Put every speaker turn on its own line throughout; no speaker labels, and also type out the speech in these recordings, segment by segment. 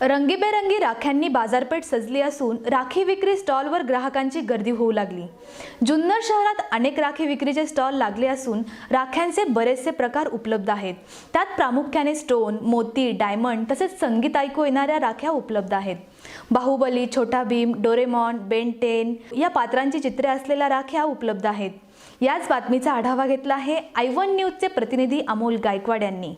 रंगीबेरंगी राख्यांनी बाजारपेठ सजली असून राखी विक्री स्टॉलवर ग्राहकांची गर्दी होऊ लागली. जुन्नर शहरात अनेक राखी विक्रीचे स्टॉल लागले असून राख्यांचे बरेचसे प्रकार उपलब्ध आहेत. त्यात प्रामुख्याने स्टोन मोती डायमंड तसेच संगीत ऐकू येणाऱ्या राख्या उपलब्ध आहेत. बाहुबली छोटा भीम डोरेमॉन बेनटेन या पात्रांची चित्रे असलेल्या राख्या उपलब्ध आहेत. याच बातमीचा आढावा घेतला आहे आयवन न्यूजचे प्रतिनिधी अमोल गायकवाड यांनी.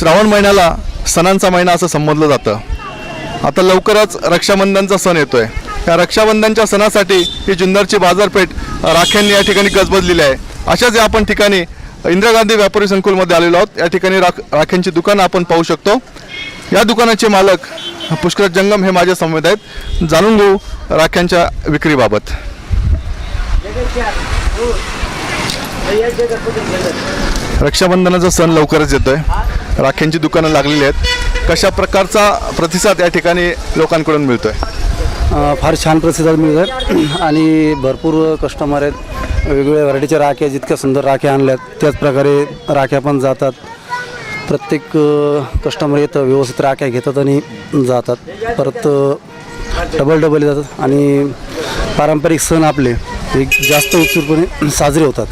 श्रावण महिन्याला सणांचा महिना असं संबोधलं जातं. आता लवकरच रक्षाबंधनचा सण येतोय. या रक्षाबंधनच्या सणासाठी ही जुन्नरची बाजारपेठ राख्यांनी या ठिकाणी गजबजलेली आहे. अशाच या आपण ठिकाणी इंदिरा गांधी व्यापारी संकुलमध्ये आलेलो आहोत. या ठिकाणी राख राख्यांची दुकानं आपण पाहू शकतो. या दुकानाचे मालक पुष्कर जंगम हे माझ्या समवेत आहेत. जाणून घेऊ राख्यांच्या विक्रीबाबत. रक्षाबंधनाचा सण लवकरच येतोय. राख्यांची दुकानं लागलेली आहेत. कशा प्रकारचा प्रतिसाद या ठिकाणी लोकांकडून मिळतो
अ, फार छान प्रतिसाद मिळतात आणि भरपूर कस्टमर आहेत. वेगवेगळ्या व्हरायटीच्या राख्या जितक्या सुंदर राख्या आणल्यात त्याच प्रकारे राख्या पण जातात. प्रत्येक कस्टमर येतं व्यवस्थित राख्या घेतात आणि जातात. परत डबल डबल जातात. आणि पारंपरिक सण आपले एक जास्त उत्सुकपणे साजरे होतात.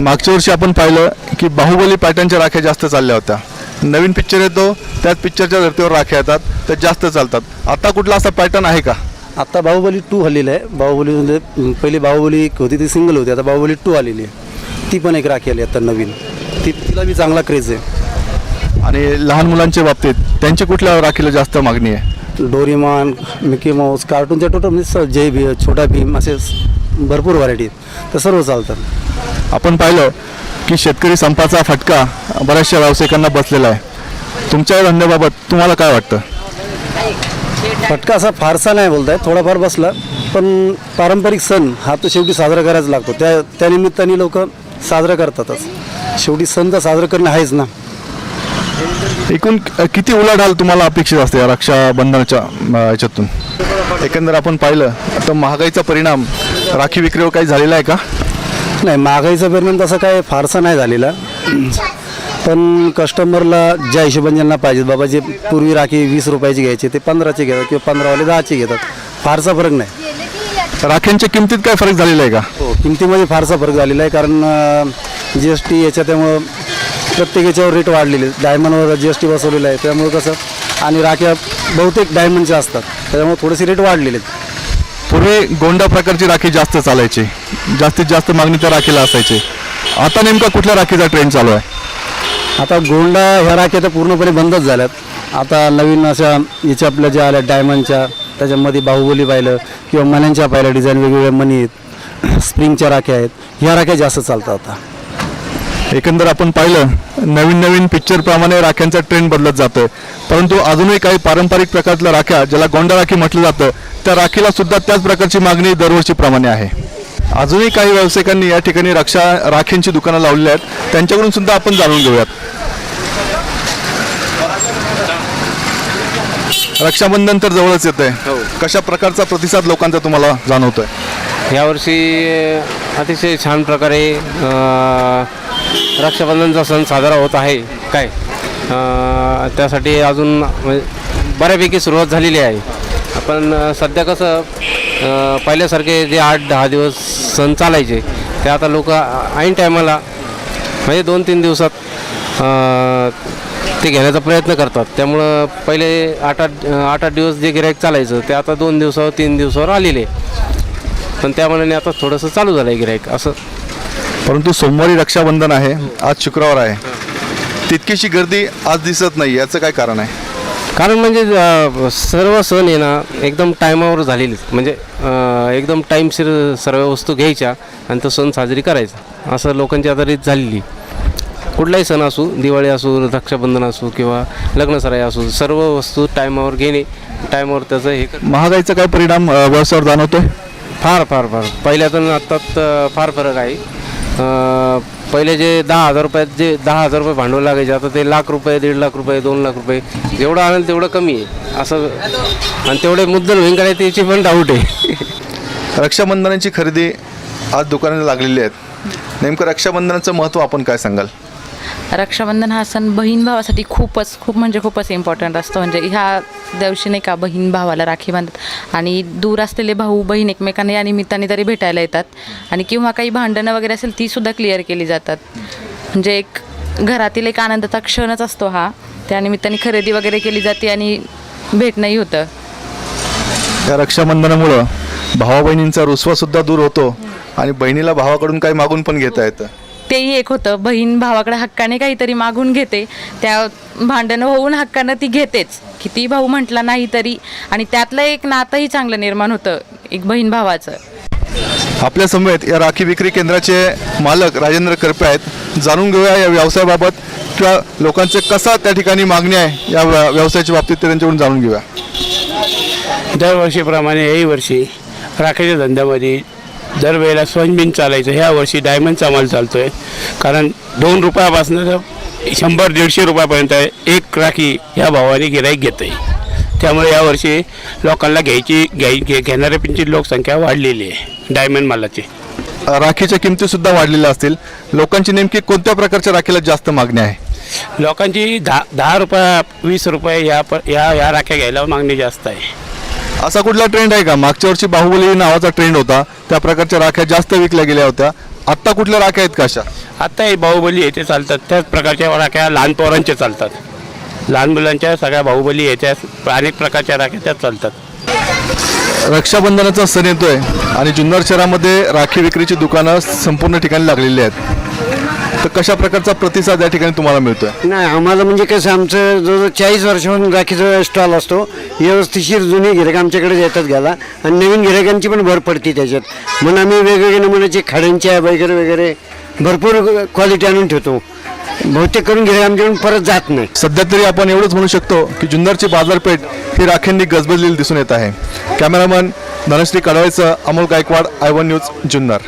मागच्या वर्षी आपण पाहिलं की बाहुबली पॅटर्नच्या राख्या जास्त चालल्या होत्या. नवीन पिक्चर येतो त्याच पिक्चरच्या धर्तीवर राख्या येतात त्या जास्त चालतात. आता कुठला असा पॅटर्न आहे का?
आता बाहुबली टू हल्लेलं आहे. बाहुबली म्हणजे पहिली बाहुबली एक होती ती सिंगल होती. आता बाहुबली टू आलेली आहे. ती पण एक राखी आली आता नवीन. ती तिला बी चांगला क्रेज आहे.
आणि लहान मुलांच्या बाबतीत त्यांची कुठल्या राखीला जास्त मागणी आहे?
डोरीमॉन मिकी माऊस कार्टूनच्या टोटल म्हणजे जय भीम छोटा भीम असे भरपूर व्हरायटी आहेत. तर सर्व चालतात.
आपण पाहिलं की शेतकरी संपाचा फटका बऱ्याचशा व्यावसायिकांना बसलेला आहे. तुमच्या धंद्याबाबत तुम्हाला काय वाटतं?
फटका असा फारसा नाही बोलताय थोडाफार बसला. पण पारंपरिक सण हा तर शेवटी साजरा करायचा लागतो. त्या त्यानिमित्ताने लोक साजरा करतातच. शेवटी सण तर साजरा करणं आहेच ना.
एकूण किती उलाढाल तुम्हाला अपेक्षित असते रक्षाबंधनाच्या याच्यातून? एकंदर आपण पाहिलं तर महागाईचा परिणाम राखी विक्रीवर काही झालेला आहे का?
नाही महागाईचा परिणाम तसा काय फारसा नाही झालेला. पण कस्टमरला ज्या हिशोबाने ज्यांना पाहिजे बाबा जे पूर्वी राखी वीस रुपयाची घ्यायची ते पंधराचे घेतात किंवा पंधरावाले दहाचे घेतात. फारसा फरक नाही.
राख्यांच्या किमतीत काय फरक झालेला आहे का?
हो किमतीमध्ये फारसा फरक झालेला आहे कारण जी एस टी याच्या त्यामुळं प्रत्येक याच्यावर रेट वाढलेले आहेत. डायमंडवर जी एस टी बसवलेलं आहे. त्यामुळे कसं आणि राख्या बहुतेक डायमंडच्या असतात. त्याच्यामुळे थोडेसे रेट वाढलेले आहेत.
पूर्वी गोंडा प्रकारची राखी जास्त चालायची. जास्तीत जास्त मागणी त्या राखीला असायची. आता नेमका कुठल्या राखीचा ट्रेंड चालू आहे?
आता गोंडा ह्या राख्या तर पूर्णपणे बंदच झाल्यात. आता नवीन अशा याच्या आपल्या ज्या आल्या डायमंडच्या त्याच्यामध्ये बाहुबली पाहिलं किंवा मण्यांच्या पाहिलं डिझाईन वेगवेगळ्या मणी आहेत स्प्रिंगच्या राख्या आहेत. ह्या राख्या जास्त चालतात आता.
एकंदर आपण पाहिलं नवीन नवीन पिक्चर प्रमाणे राख्यांचा ट्रेंड बदलत जातोय. परंतु अजूनही काही पारंपरिक प्रकारच्या राख्या ज्याला गोंडा राखी म्हटलं जातं त्या राखीला सुद्धा त्याच प्रकारची मागणी दरवर्षीप्रमाणे आहे. अजूनही काही व्यावसायिकांनी या ठिकाणी रक्षा राखींची दुकानं लावलेली आहेत. त्यांच्याकडून सुद्धा आपण जाणून घेऊयात. रक्षाबंधन तर जवळच येत आहे कशा प्रकारचा प्रतिसाद लोकांचा तुम्हाला जाणवतोय?
यावर्षी अतिशय छान प्रकारे रक्षाबंधनचा सण साजरा होत आहे. काय? त्यासाठी अजून म्हणजे बऱ्यापैकी सुरुवात झालेली आहे. पण सध्या कसं पहिल्यासारखे जे आठ दहा दिवस सण चालायचे ते आता लोक ऐन टायमाला म्हणजे दोन तीन दिवसात ते घेण्याचा प्रयत्न करतात. त्यामुळं पहिले आठ आठ आठ आठ दिवस जे गिरायक चालायचं ते आता दोन दिवसावर तीन दिवसावर आलेले. पण त्या मनाने आता थोडंसं चालू झालं आहे गिरायक असं
परंतु सोमवारी रक्षाबंधन आहे आज शुक्रवार आहे. तितकीशी गर्दी आज दिसत नाही याचं काय कारण आहे?
कारण म्हणजे अ, सर्व सण आहे ना एकदम टायमावर झालेले म्हणजे अ, एकदम टाईमशीर सर्व वस्तू घ्यायच्या आणि तो सण साजरी करायचा. असं लोकांची आता रीत झालेली. कुठलाही सण असू दिवाळी असू रक्षाबंधन असू किंवा लग्नसराई असू सर्व वस्तू टायमावर घेणे टायमावर त्याचं हे कर-
महागाईचा काय परिणाम अ, व्यवसायावर जाणवतोय?
फार फार फार. पहिल्यातून आत्तात अ, फार फरक आहे. पहिले जे दहा हजार रुपयात जे दहा हजार रुपये भांडवल लागायचे आता ते लाख रुपये दीड लाख रुपये दोन लाख रुपये जेवढं आणेल तेवढं कमी आहे असं. आणि तेवढे मुद्दल होईन काय त्याची पण डाऊट आहे.
रक्षाबंधनाची खरेदी आज दुकानाला लागलेली आहेत. नेमकं रक्षाबंधनाचं महत्त्व आपण काय सांगाल?
रक्षाबंधन हा सण बहीण भावासाठी खूपच खूप म्हणजे खूपच इम्पॉर्टंट असतो. म्हणजे ह्या दिवशी नाही का बहीण भावाला राखी बांधतात. आणि दूर असलेले भाऊ बहीण एकमेकांना या निमित्ताने तरी भेटायला येतात. आणि किंवा काही भांडणं वगैरे असेल ती सुद्धा क्लिअर केली जातात. म्हणजे एक घरातील एक आनंदाचा क्षणच असतो हा. त्या निमित्ताने खरेदी वगैरे केली जाते आणि भेटणंही होतं.
या रक्षाबंधनामुळं भावा बहिणींचा रुसवा सुद्धा दूर होतो. आणि बहिणीला भावाकडून काही मागून पण घेता येतं.
तेही एक होतं. बहीण भावाकडे हक्काने काहीतरी मागून घेते. त्या भांडणं होऊन हक्कानं ती घेतेच. किती भाऊ म्हटला नाही तरी. आणि त्यातलं एक नातंही चांगलं निर्माण होतं एक बहीण भावाचं.
आपल्या समेत या राखी विक्री केंद्राचे मालक राजेंद्र करपे आहेत. जाणून घेऊया या व्यवसायाबाबत किंवा लोकांचे कसा त्या ठिकाणी मागणी आहे या व्य- व्यवसायाच्या बाबतीत ते त्यांच्याकडून जाणून घेऊया.
दरवर्षीप्रमाणे याही वर्षी राखेच्या धंद्यामध्ये दरवेळेला सोयाबीन चालायचं. ह्या वर्षी डायमंडचा माल चालतो आहे कारण दोन रुपयापासून शंभर दीडशे रुपयापर्यंत एक राखी ह्या भावाने गिराईक घेतं आहे त्यामुळे यावर्षी लोकांना घ्यायची घ्याय घे घेणाऱ्यांची लोकसंख्या वाढलेली आहे डायमंड मालाची.
राखीच्या किमती सुद्धा वाढलेल्या असतील. लोकांची नेमकी कोणत्या प्रकारच्या राखीला जास्त मागणी आहे?
लोकांची दहा दहा रुपया वीस रुपये या प या या राख्या घ्यायला मागणी जास्त आहे.
असा कुठला ट्रेंड आहे का? मागच्या वर्षी बाहुबली नावाचा ट्रेंड होता. त्या प्रकारच्या राख्या जास्त विकल्या गेल्या होत्या. आत्ता कुठल्या राख्या आहेत का अशा?
आता हे बाहुबली येथे चालतात. त्याच प्रकारच्या राख्या लहान पोरांच्या चालतात. लहान मुलांच्या सगळ्या बाहुबली याच्या अनेक प्रकारच्या राख्या त्यात चालतात.
रक्षाबंधनाचा सण येतोय आणि जुन्नर शहरामध्ये राखी विक्रीची दुकानं संपूर्ण ठिकाणी लागलेली आहेत. तर कशा प्रकारचा प्रतिसाद या ठिकाणी तुम्हाला मिळतोय?
नाही आम्हाला म्हणजे कसं आमचं जवळजवळ चाळीस वर्षाहून राखीचा स्टॉल असतो. व्यवस्थिशीर जुने गिरायक आमच्याकडे येतात घ्यायला. आणि नवीन गिरायकांची पण भर पडते त्याच्यात. म्हणून आम्ही वेगवेगळे नमुन्याचे खाड्यांच्या वगैरे वगैरे भरपूर क्वालिटी आणून ठेवतो. बहुतेक करून गिरायक आमच्याकडून परत जात नाही.
सध्या तरी आपण एवढंच म्हणू शकतो की जुन्नरची बाजारपेठ ही राख्यांनी गजबजलेली दिसून येत आहे. Cameraman Dhanashree कडवायचं Amol Gaikwad I one news Junnar.